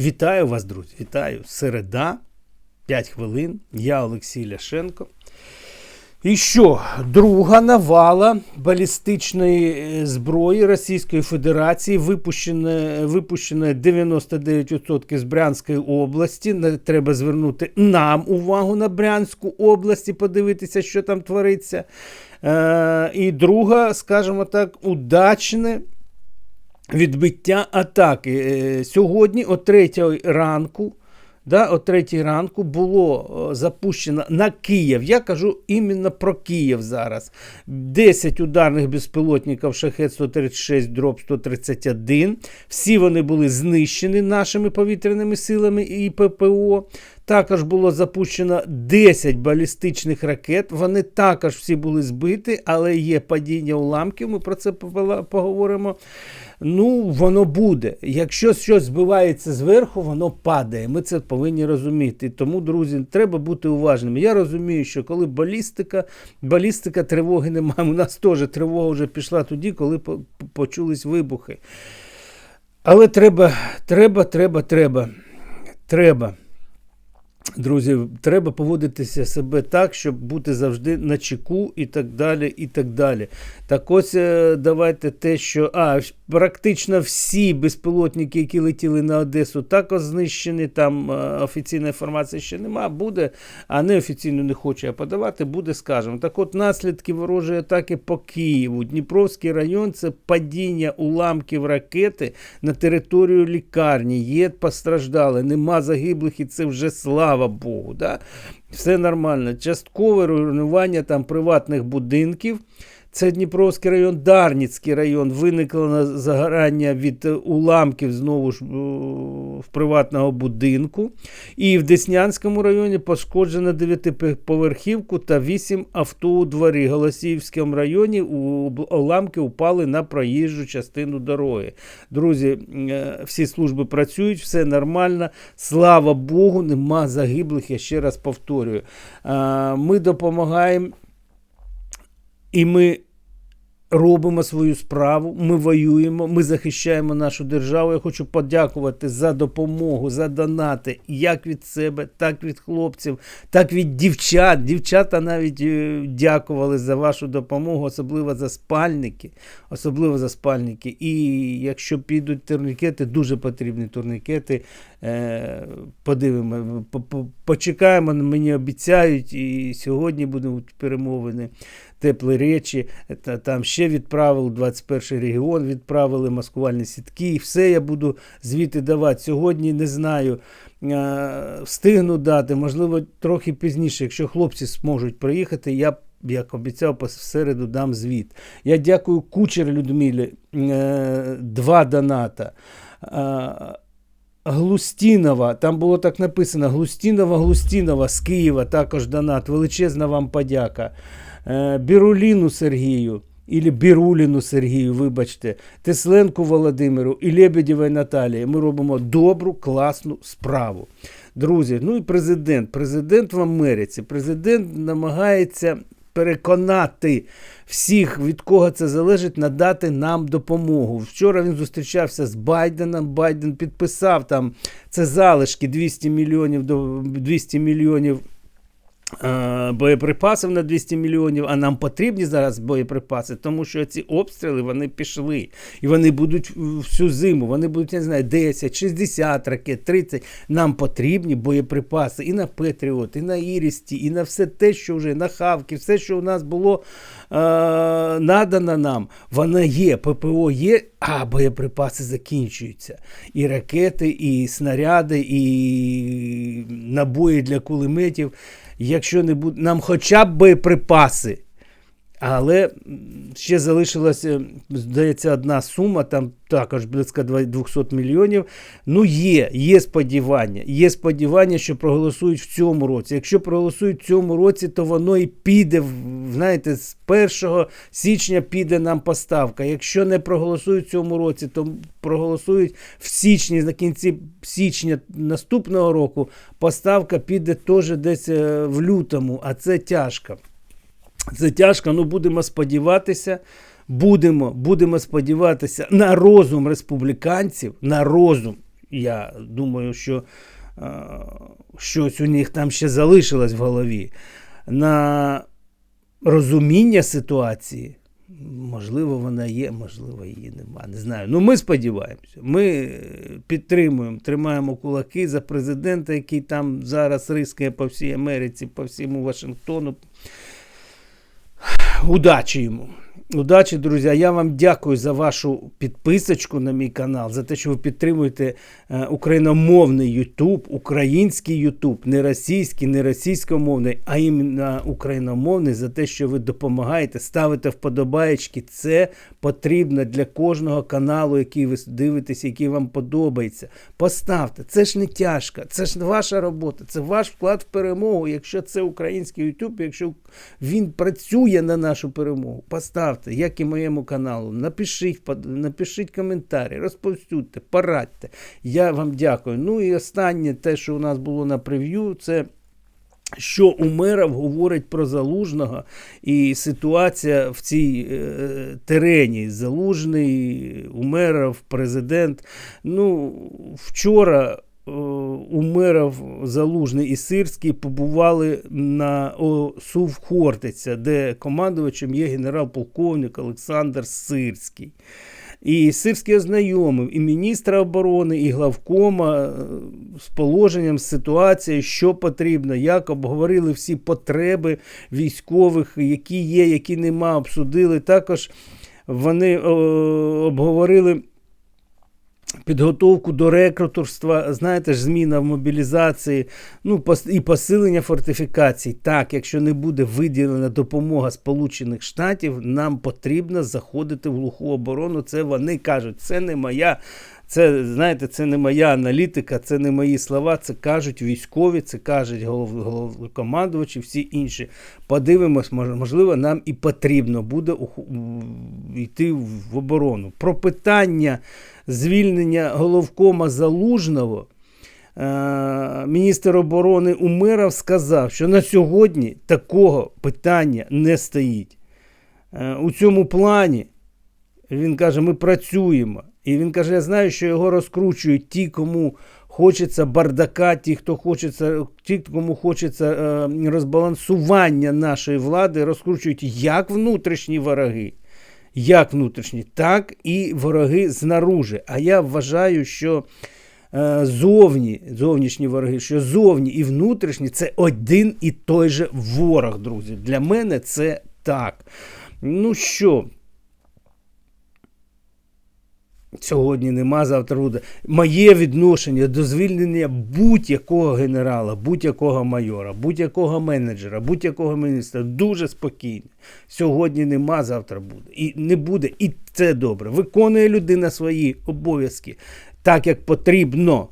Вітаю вас, друзі! Вітаю! Середа, 5 хвилин. Я Олексій Ляшенко. І що? Друга навала балістичної е, зброї Російської Федерації, випущена, випущена 99% з Брянської області. Треба звернути нам увагу на Брянську область і подивитися, що там твориться. Е, і друга, скажімо так, удачне відбиття атаки. Е, Сьогодні, о 3 ранку, да, о 3 ранку було е, запущено на Київ. Я кажу іменно про Київ зараз. 10 ударних безпілотників Шахет 136 дроб 131. Всі вони були знищені нашими повітряними силами і ППО. Також було запущено 10 балістичних ракет. Вони також всі були збиті, але є падіння уламків. Ми про це поговоримо. Ну, воно буде. Якщо щось збивається зверху, воно падає. Ми це повинні розуміти. Тому, друзі, треба бути уважними. Я розумію, що коли балістика, балістика тривоги немає. У нас теж тривога вже пішла тоді, коли почулись вибухи. Але треба, треба, треба, треба. Треба. Друзі, треба поводитися себе так, щоб бути завжди на чеку і так далі. і так далі. Так ось е, давайте те, що а, практично всі безпілотники, які летіли на Одесу, також знищені. Там е, офіційної інформації ще нема. Буде, а неофіційно не хочу я подавати, буде, скажемо. Так от наслідки ворожої атаки по Києву. Дніпровський район це падіння уламків ракети на територію лікарні. Є постраждали, нема загиблих, і це вже слава Богу. Да? Все нормально. Часткове руйнування там приватних будинків. Це Дніпровський район, Дарницький район. Виникло на загорання від е, уламків знову ж е, в приватного будинку. І в Деснянському районі пошкоджено 9-поверхівку та 8 авто у дворі. В Голосіївському районі уламки упали на проїжджу частину дороги. Друзі, е, всі служби працюють, все нормально. Слава Богу, нема загиблих. Я ще раз повторюю. Ми допомагаємо. І ми робимо свою справу, ми воюємо, ми захищаємо нашу державу. Я хочу подякувати за допомогу, за донати, як від себе, так від хлопців, так від дівчат. Дівчата навіть е, дякували за вашу допомогу, особливо за спальники. Особливо за спальники. І якщо підуть турнікети, дуже потрібні турнікети. Е, Подивимо, по- по- почекаємо, мені обіцяють, і сьогодні будуть перемовини теплі речі. Та, там ще відправили 21 регіон, відправили маскувальні сітки. І все я буду звідти давати. Сьогодні не знаю. е, Встигну дати, можливо, трохи пізніше, якщо хлопці зможуть приїхати, я. Як обіцяв, по середу дам звіт. Я дякую Кучер Людмилі. е, Два доната. Глустінова, там було так написано: Глустінова, Глустінова з Києва, також донат. Величезна вам подяка. Е, Біруліну Сергію. Ілі Біруліну Сергію, вибачте, Тесленку Володимиру і Лебедєвій Наталії. Ми робимо добру, класну справу. Друзі, ну і президент. Президент в Америці. Президент намагається переконати всіх, від кого це залежить, надати нам допомогу. Вчора він зустрічався з Байденом. Байден підписав там це залишки 200 мільйонів до 200 мільйонів. Е, Боєприпасів на 200 мільйонів, а нам потрібні зараз боєприпаси, тому що ці обстріли вони пішли. І вони будуть всю зиму, вони будуть, не знаю, 10, 60 ракет, 30. Нам потрібні боєприпаси і на Петріот, і на Ірісті, і на все те, що вже на Хавки, все, що у нас було е, надано нам, воно є, ППО є, а боєприпаси закінчуються. І ракети, і снаряди, і набої для кулеметів. Якщо не буде, нам хоча б боєприпаси. Але ще залишилася, здається, одна сума, там також близько два- 200 мільйонів. Ну, є, є сподівання. Є сподівання, що проголосують в цьому році. Якщо проголосують в цьому році, то воно і піде, знаєте, з 1 січня піде нам поставка. Якщо не проголосують в цьому році, то проголосують в січні, на кінці січня наступного року. Поставка піде теж десь е, в лютому, а це тяжко. Це тяжко, ну будемо сподіватися. Будемо, будемо сподіватися на розум республіканців, на розум. я думаю, що е, щось у них там ще залишилось в голові. На розуміння ситуації. Можливо, вона є, можливо, її нема. Не знаю. Ну, ми сподіваємося. Ми підтримуємо, тримаємо кулаки за президента, який там зараз рискає по всій Америці, по всьому Вашингтону. Удачі йому. Удачі, друзі. Я вам дякую за вашу підписочку на мій канал, за те, що ви підтримуєте е, україномовний Ютуб, український Ютуб, не російський, не російськомовний, а іменно україномовний, за те, що ви допомагаєте, ставите вподобаєчки. Це потрібно для кожного каналу, який ви дивитесь, який вам подобається. Поставте, це ж не тяжко, це ж ваша робота, це ваш вклад в перемогу. Якщо це український Ютуб, якщо він працює на нашу перемогу, поставте, як і моєму каналу. Напишіть, напишіть коментарі, розповсюдьте, порадьте. Я вам дякую. Ну і останнє, те, що у нас було на прев'ю, це. Що Умеров говорить про залужного, і ситуація в цій е, терені залужний, Умеров, президент. Ну, вчора Умеров, Залужний і Сирський побували на ОСУ Хортиця, де командувачем є генерал-полковник Олександр Сирський. І Сирський ознайомив і міністра оборони, і главкома е, з положенням, з ситуацією, що потрібно, як обговорили всі потреби військових, які є, які нема, обсудили. Також вони о, обговорили підготовку до рекрутерства, знаєте ж, зміна в мобілізації, ну і посилення фортифікацій. Так, якщо не буде виділена допомога Сполучених Штатів, нам потрібно заходити в глуху оборону. Це вони кажуть, це не моя. Це знаєте, це не моя аналітика, це не мої слова. Це кажуть військові, це кажуть голов, головнокомандувачі, всі інші. Подивимось, можливо, нам і потрібно буде йти в оборону. Про питання звільнення головкома залужного. е, Міністр оборони Умеров сказав, що на сьогодні такого питання не стоїть. Е, У цьому плані він каже, ми працюємо. І він каже: я знаю, що його розкручують ті, кому хочеться бардака, ті, хто хочеться, ті, кому хочеться е, розбалансування нашої влади, розкручують як внутрішні вороги, як внутрішні, так і вороги знаружи. А я вважаю, що е, зовні, зовнішні вороги, що зовні і внутрішні це один і той же ворог, друзі. Для мене це так. Ну що, Сьогодні нема, завтра буде. Моє відношення до звільнення будь-якого генерала, будь-якого майора, будь-якого менеджера, будь-якого міністра дуже спокійне. Сьогодні нема, завтра буде. І не буде. І це добре. Виконує людина свої обов'язки так, як потрібно.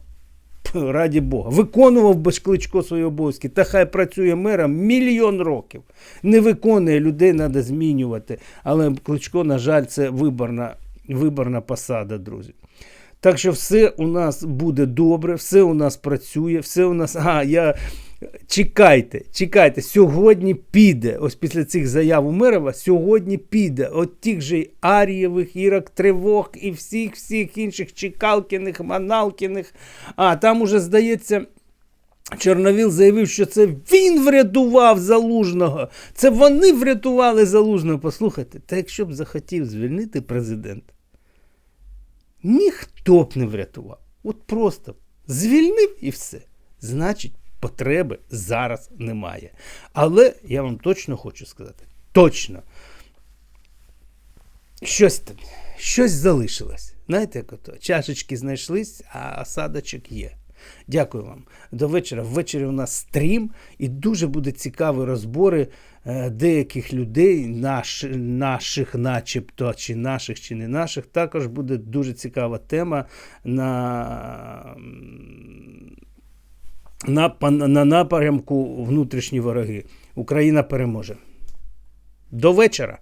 Раді Бога. Виконував би Кличко свої обов'язки, та хай працює мером мільйон років. Не виконує людей, треба змінювати. Але Кличко, на жаль, це виборна, виборна посада, друзі. Так що все у нас буде добре, все у нас працює, все у нас. А, я. Чекайте, чекайте, сьогодні піде, ось після цих заяв Умерова, сьогодні піде от тих же Арієвих, Ірок Тривог і всіх всіх інших Чекалкіних, Маналкіних. А там уже, здається, Чорновіл заявив, що це він врятував залужного. Це вони врятували залужного. Послухайте, та якщо б захотів звільнити президента, ніхто б не врятував. От просто звільнив і все. Значить, потреби зараз немає. Але я вам точно хочу сказати: точно, щось там, щось залишилось. Знаєте, як ото? Чашечки знайшлись, а осадочок є. Дякую вам. До вечора. Ввечері у нас стрім, і дуже буде цікаві розбори деяких людей, наш, наших, начебто, чи наших, чи не наших. Також буде дуже цікава тема на, на, на напрямку внутрішні вороги. Україна переможе. До вечора.